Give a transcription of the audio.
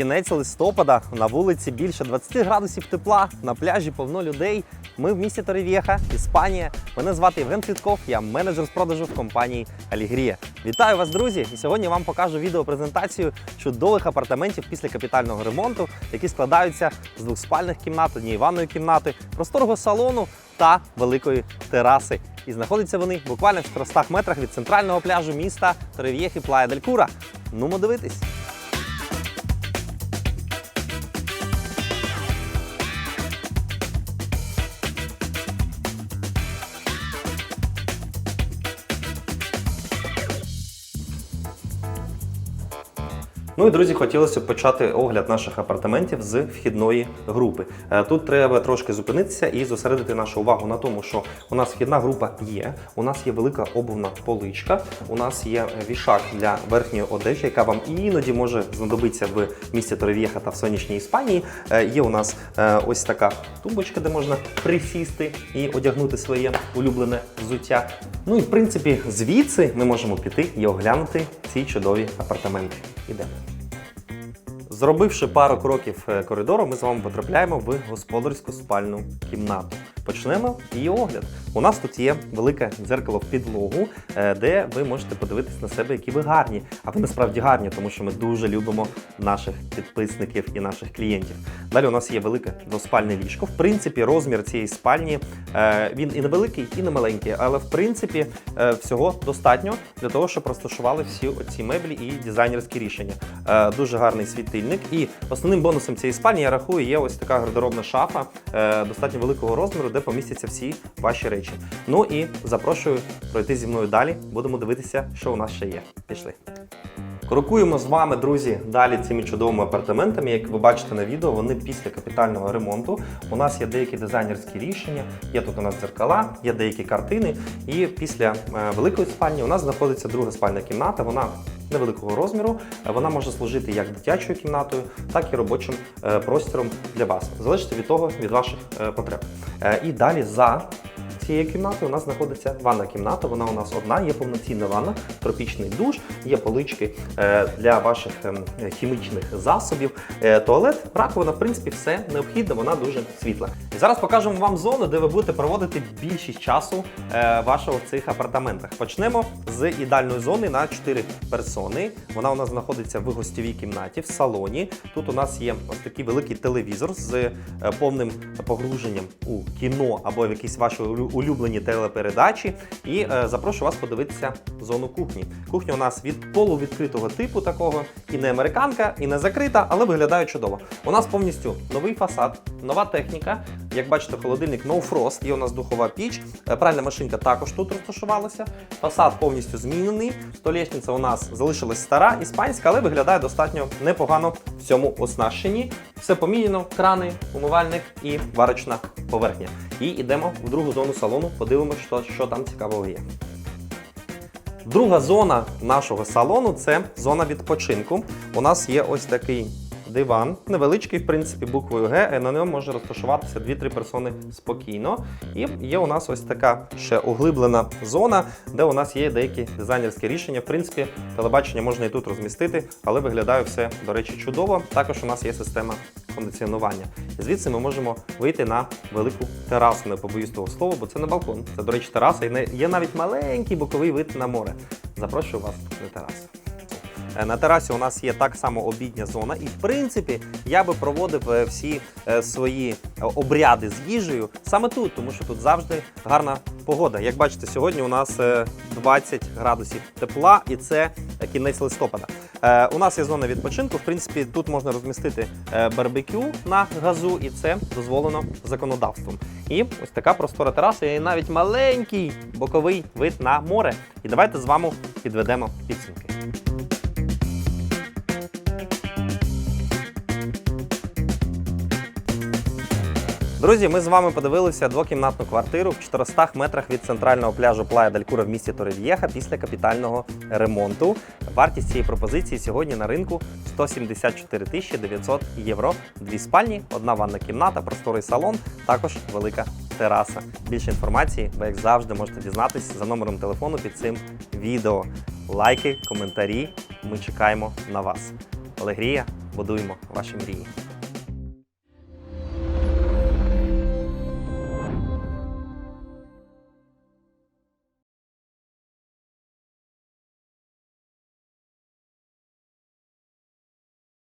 Кінець листопада на вулиці більше 20 градусів тепла, на пляжі повно людей. Ми в місті Торрев'єха, Іспанія. Мене звати Євген Цвітков, я менеджер з продажу в компанії Алігрія. Вітаю вас, друзі! І сьогодні вам покажу відеопрезентацію чудових апартаментів після капітального ремонту, які складаються з двох спальних кімнат, однієї ванної кімнати, просторого салону та великої тераси. І знаходяться вони буквально в 400 метрах від центрального пляжу міста Торрев'єхи Плая дель Кура. Нумо дивитись. Ну і друзі, хотілося б почати огляд наших апартаментів з вхідної групи. Е, Тут треба трошки зупинитися і зосередити нашу увагу на тому, що у нас вхідна група є. У нас є велика обувна поличка, у нас є вішак для верхньої одежі, яка вам іноді може знадобитися в місті Торрев'єха та в сонячній Іспанії. Е, Є у нас е, ось така тумбочка, де можна присісти і одягнути своє улюблене взуття. Ну і в принципі, звідси ми можемо піти і оглянути ці чудові апартаменти. Ідемо. Зробивши пару кроків е, коридору, ми з вами потрапляємо в господарську спальну кімнату. Почнемо її огляд. У нас тут є велике дзеркало в підлогу, е, де ви можете подивитись на себе, які ви гарні. А ви насправді гарні, тому що ми дуже любимо наших підписників і наших клієнтів. Далі у нас є велике двоспальне ліжко. В принципі, розмір цієї спальні е, він і невеликий, і не маленький, але в принципі е, всього достатньо для того, щоб розташували всі оці меблі і дизайнерські рішення. Дуже гарний світильник. І основним бонусом цієї спальні я рахую є ось така гардеробна шафа достатньо великого розміру, де помістяться всі ваші речі. Ну і запрошую пройти зі мною далі. Будемо дивитися, що у нас ще є. Пішли. Крокуємо з вами, друзі, далі цими чудовими апартаментами. Як ви бачите на відео, вони після капітального ремонту. У нас є деякі дизайнерські рішення, є тут у нас дзеркала, є деякі картини. І після е, великої спальні у нас знаходиться друга спальна кімната. Вона невеликого розміру. Е, Вона може служити як дитячою кімнатою, так і робочим простіром для вас. Залежить від того, від ваших е, потреб. Е, І далі за цією кімнатою у нас знаходиться ванна кімната. Вона у нас одна, є повноцінна ванна, тропічний душ, є полички е, для ваших ем, хімічних засобів, е, туалет, раковина, в принципі, все необхідне, вона дуже світла. І зараз покажемо вам зону, де ви будете проводити більшість часу е, вашого в цих апартаментах. Почнемо з ідеальної зони на 4 персони. Вона у нас знаходиться в гостьовій кімнаті, в салоні. Тут у нас є ось такий великий телевізор з повним погруженням у кіно або в якісь ваші улю- улюблені телепередачі. І е, запрошую вас подивитися зону кухні. Кухня у нас від полувідкритого типу такого, і не американка, і не закрита, але виглядає чудово. У нас повністю новий фасад, нова техніка. Як бачите, холодильник No Frost, є у нас духова піч, е, пральна машинка також тут розташувалася. Фасад повністю змінений. Столешниця у нас залишилась стара, іспанська, але виглядає достатньо непогано в цьому оснащенні. Все поміняно, крани, умивальник і варочна поверхня. І йдемо в другу зону салону, подивимося, що, що там цікавого є. Друга зона нашого салону це зона відпочинку. У нас є ось такий диван, невеличкий, в принципі, буквою Г, і на ньому може розташуватися 2-3 персони спокійно. І є у нас ось така ще углиблена зона, де у нас є деякі дизайнерські рішення. В принципі, телебачення можна і тут розмістити, але виглядає все, до речі, чудово. Також у нас є система кондиціонування. І звідси ми можемо вийти на велику терасу, не побоюсь того слова, бо це не балкон. Це, до речі, тераса, і є навіть маленький боковий вид на море. Запрошую вас на терасу. Е, На терасі у нас є так само обідня зона, і в принципі я би проводив е, всі е, свої обряди з їжею саме тут, тому що тут завжди гарна погода. Як бачите, сьогодні у нас е, 20 градусів тепла, і це кінець листопада. У нас є зона відпочинку. В принципі, тут можна розмістити барбекю на газу, і це дозволено законодавством. І ось така простора тераса, і навіть маленький боковий вид на море. І давайте з вами підведемо підсумки. Друзі, ми з вами подивилися двокімнатну квартиру в 400 метрах від центрального пляжу Плая Дель Кура в місті Торрев'єха після капітального ремонту. Вартість цієї пропозиції сьогодні на ринку 174 тисячі 900 євро. Дві спальні, одна ванна кімната, просторий салон, також велика тераса. Більше інформації ви, як завжди, можете дізнатися за номером телефону під цим відео. Лайки, коментарі. Ми чекаємо на вас. Алегрія будуємо ваші мрії.